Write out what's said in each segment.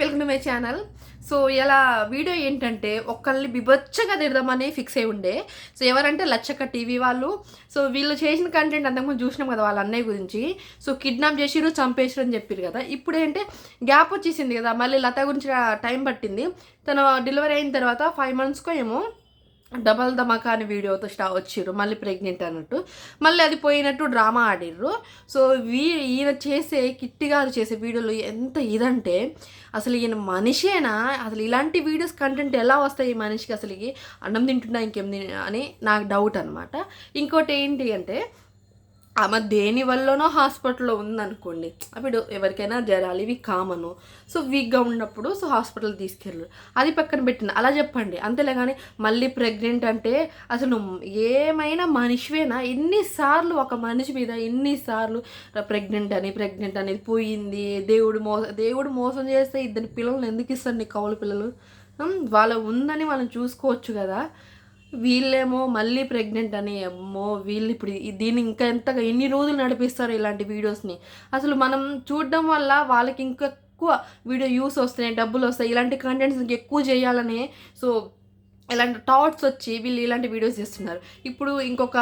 Welcome to my channel so ఇలా video ఏంటంటే ఒక్కళ్ళని బిబచ్చగా తిడదామని ఫిక్స్ అయి ఉండే. సో ఎవరంటే లచ్చక్క టీవీ వాళ్ళు. సో వీళ్ళు చేసిన కంటెంట్ అంతకుముందు చూసినాం కదా వాళ్ళ అన్నయ్య గురించి. సో కిడ్నాప్ చేసిరు చంపేసిరు అని చెప్పారు కదా. ఇప్పుడు ఏంటంటే గ్యాప్ వచ్చేసింది కదా. మళ్ళీ లత గురించి టైం పట్టింది. తను డెలివరీ అయిన తర్వాత ఫైవ్ మంత్స్కో ఏమో డబల్ ధమాకా అనే వీడియోతో స్టా వచ్చిర్రు. మళ్ళీ ప్రెగ్నెంట్ అన్నట్టు. మళ్ళీ అది పోయినట్టు డ్రామా ఆడిర్రు. సో వీ ఈయన చేసే కిట్టిగారు చేసే వీడియోలు ఎంత ఇదంటే అసలు ఈయన మనిషేనా? అసలు ఇలాంటి వీడియోస్ కంటెంట్ ఎలా వస్తాయి ఈ మనిషికి? అసలు అన్నం తింటున్నా ఇంకేం అని నాకు డౌట్ అనమాట ఇంకోటి ఏంటి అంటే ఆమె దేని వల్లనో హాస్పిటల్లో ఉందనుకోండి. అప్పుడు ఎవరికైనా జరాలి ఇవి కామను. సో వీక్గా ఉన్నప్పుడు సో హాస్పిటల్ తీసుకెళ్ళరు. అది పక్కన పెట్టిన అలా చెప్పండి. అంతేలే కానీ మళ్ళీ ప్రెగ్నెంట్ అంటే అసలు ఏమైనా మనిషివేనా? ఎన్నిసార్లు ఒక మనిషి మీద ఎన్నిసార్లు ప్రెగ్నెంట్ అని ప్రెగ్నెంట్ అనేది పోయింది దేవుడు మోస దేవుడు మోసం చేస్తే ఇద్దరు పిల్లల్ని ఎందుకు ఇస్తారు నీ కౌలు పిల్లలు? వాళ్ళ ఉందని మనం చూసుకోవచ్చు కదా. వీళ్ళేమో మళ్ళీ ప్రెగ్నెంట్ అని ఏమో వీళ్ళు ఇప్పుడు దీన్ని ఇంకా ఎంతగా ఎన్ని రోజులు నడిపిస్తారు ఇలాంటి వీడియోస్ని అసలు మనం చూడడం వల్ల వాళ్ళకి ఇంకా ఎక్కువ వీడియో యూస్ వస్తున్నాయి డబ్బులు వస్తాయి ఇలాంటి కంటెంట్స్ ఇంకా ఎక్కువ చేయాలని సో ఇలాంటి థాట్స్ వచ్చి వీళ్ళు ఇలాంటి వీడియోస్ చేస్తున్నారు. ఇప్పుడు ఇంకొక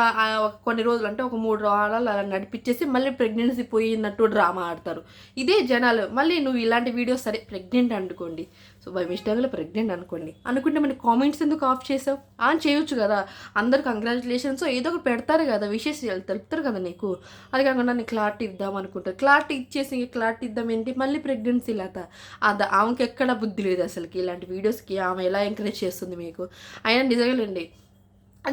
కొన్ని రోజులు అంటే ఒక మూడు వారాలు అలా నడిపించేసి మళ్ళీ ప్రెగ్నెన్సీ పోయినట్టు డ్రామా ఆడతారు. ఇదే జనాలు మళ్ళీ నువ్వు ఇలాంటి వీడియోస్ సరే ప్రెగ్నెంట్ అనుకోండి. సో బై మిస్టేక్లో ప్రెగ్నెంట్ అనుకోండి. అనుకుంటే మన కామెంట్స్ ఎందుకు ఆఫ్ చేసావు? ఆన్ చేయొచ్చు కదా. అందరు కంగ్రాచులేషన్స్. ఏదో ఒకటి పెడతారు కదా విశేషాలు తెలుపుతారు కదా నీకు. అది కాకుండా నీకు క్లారిటీ ఇద్దాం అనుకుంటా క్లారిటీ ఇచ్చేసి ఇంక క్లారిటీ ఇద్దాం ఏంటి? మళ్ళీ ప్రెగ్నెన్సీ లేత. అది ఆమెకి ఎక్కడ బుద్ధి లేదు అసలుకి. ఇలాంటి వీడియోస్కి ఆమె ఎలా ఎంకరేజ్ చేస్తుంది మీకు? అయినా నిజంగానండి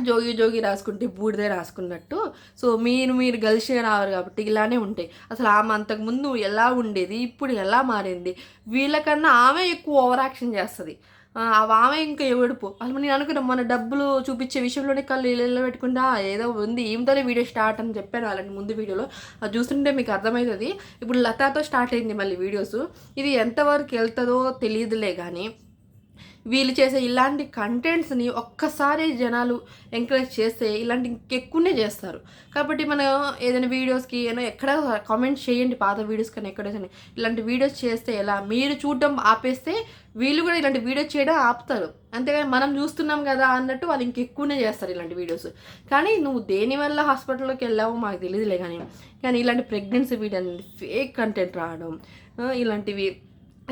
జోగి జోగి రాసుకుంటే బూడిదే రాసుకున్నట్టు సో మీరు మీరు కలిసి రావాలి కాబట్టి ఇలానే ఉంటాయి. అసలు ఆమె అంతకుముందు ఎలా ఉండేది ఇప్పుడు ఎలా మారింది వీళ్ళకన్నా ఆమె ఎక్కువ ఓవర్ యాక్షన్ చేస్తుంది. ఆ, ఆమె ఇంకా ఎవడుపు అసలు నేను అనుకున్నా మన డబ్బులు చూపించే విషయంలోనే కళ్ళు ఇళ్ళలో పెట్టుకుంటా ఏదో ఉంది ఈమెతోనే వీడియో స్టార్ట్ అని చెప్పాను అలాంటి ముందు వీడియోలో. అది చూస్తుంటే మీకు అర్థమవుతుంది. ఇప్పుడు లతాతో స్టార్ట్ అయింది మళ్ళీ వీడియోస్. ఇది ఎంతవరకు వెళ్తుందో తెలియదులే కానీ వీళ్ళు చేసే ఇలాంటి కంటెంట్స్ని ఒక్కసారి జనాలు ఎంకరేజ్ చేస్తే ఇలాంటి ఇంకెక్కువనే చేస్తారు. కాబట్టి మనం ఏదైనా వీడియోస్కి ఏదైనా ఎక్కడ కామెంట్ చేయండి పాత వీడియోస్ కానీ ఎక్కడ ఇలాంటి వీడియోస్ చేస్తే ఎలా? మీరు చూడడం ఆపేస్తే వీళ్ళు కూడా ఇలాంటి వీడియోస్ చేయడం ఆపుతారు. అంతేగాని మనం చూస్తున్నాం కదా అన్నట్టు వాళ్ళు ఇంకెక్కువనే చేస్తారు ఇలాంటి వీడియోస్ కానీ నువ్వు దేని వల్ల హాస్పిటల్లోకి వెళ్ళావో మాకు తెలియదులే కానీ కానీ ఇలాంటి ప్రెగ్నెన్సీ వీడియో ఫేక్ కంటెంట్ రావడం ఇలాంటివి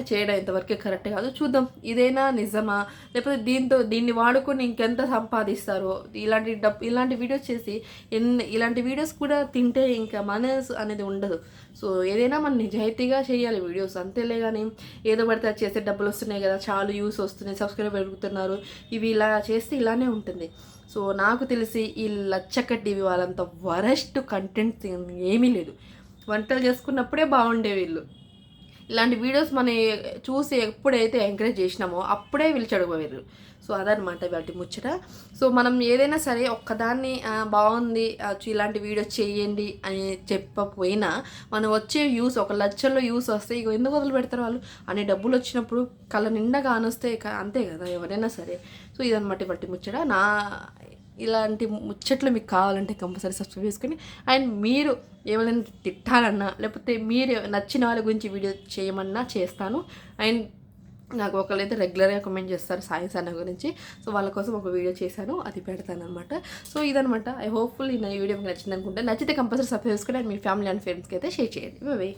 చేయడం ఇంతవరకే కరెక్ట్ కాదు. చూద్దాం ఇదైనా నిజమా? లేకపోతే దీంతో దీన్ని వాడుకొని ఇంకెంత సంపాదిస్తారు? ఇలాంటి డబ్ ఇలాంటి వీడియోస్ చేసి ఎన్ని ఇలాంటి వీడియోస్ కూడా తింటే ఇంకా మనసు అనేది ఉండదు. సో ఏదైనా మనం నిజాయితీగా చేయాలి వీడియోస్ అంతేలే కానీ ఏదో పడితే అది చేస్తే డబ్బులు వస్తున్నాయి కదా చాలా యూస్ వస్తున్నాయి సబ్స్క్రైబ్ పెరుగుతున్నారు ఇవి ఇలా చేస్తే ఇలానే ఉంటుంది. సో నాకు తెలిసి ఈ లచ్చక్క టీవీ వాళ్ళంత వరస్ట్ కంటెంట్ ఏమీ లేదు. వంటలు చేసుకున్నప్పుడే బాగుండే వీళ్ళు. ఇలాంటి వీడియోస్ మన చూసి ఎప్పుడైతే ఎంకరేజ్ చేసినామో అప్పుడే వీళ్ళు చెడగోయారు సో అదనమాట వాటి ముచ్చట. సో మనం ఏదైనా సరే ఒక్కదాన్ని బాగుంది ఇలాంటి వీడియోస్ చేయండి అని చెప్పకపోయినా మనం వచ్చే యూస్ ఒక లక్షల్లో యూస్ వస్తే ఇక ఎందుకు వదిలి పెడతారు వాళ్ళు? అనే డబ్బులు వచ్చినప్పుడు కళ్ళ నిండా కానొస్తే ఇక అంతే కదా ఎవరైనా సరే. సో ఇదనమాట వాటి ముచ్చట. నా ఇలాంటి ముచ్చట్లు మీకు కావాలంటే కంపల్సరీ సబ్స్క్రైబ్ చేసుకొని అండ్ మీరు ఏమైనా తిట్టాలన్నా లేకపోతే మీరు నచ్చిన వాళ్ళ గురించి వీడియో చేయమన్నా చేస్తాను. అండ్ నాకు ఒకళ్ళైతే రెగ్యులర్గా కమెంట్ చేస్తారు సాయి సన్న గురించి. సో వాళ్ళ కోసం ఒక వీడియో చేశాను అది పెడతాను అనమాట సో ఇదనమాట ఐ హోప్ఫుల్ ఈ వీడియో మీకు నచ్చింది అనుకుంటే నచ్చితే కంపల్సరీ సబ్స్క్రైబ్ చేసుకుని అండ్ మీ ఫ్యామిలీ అండ్ ఫ్రెండ్స్కి అయితే షేర్ చేయండి. బాయ్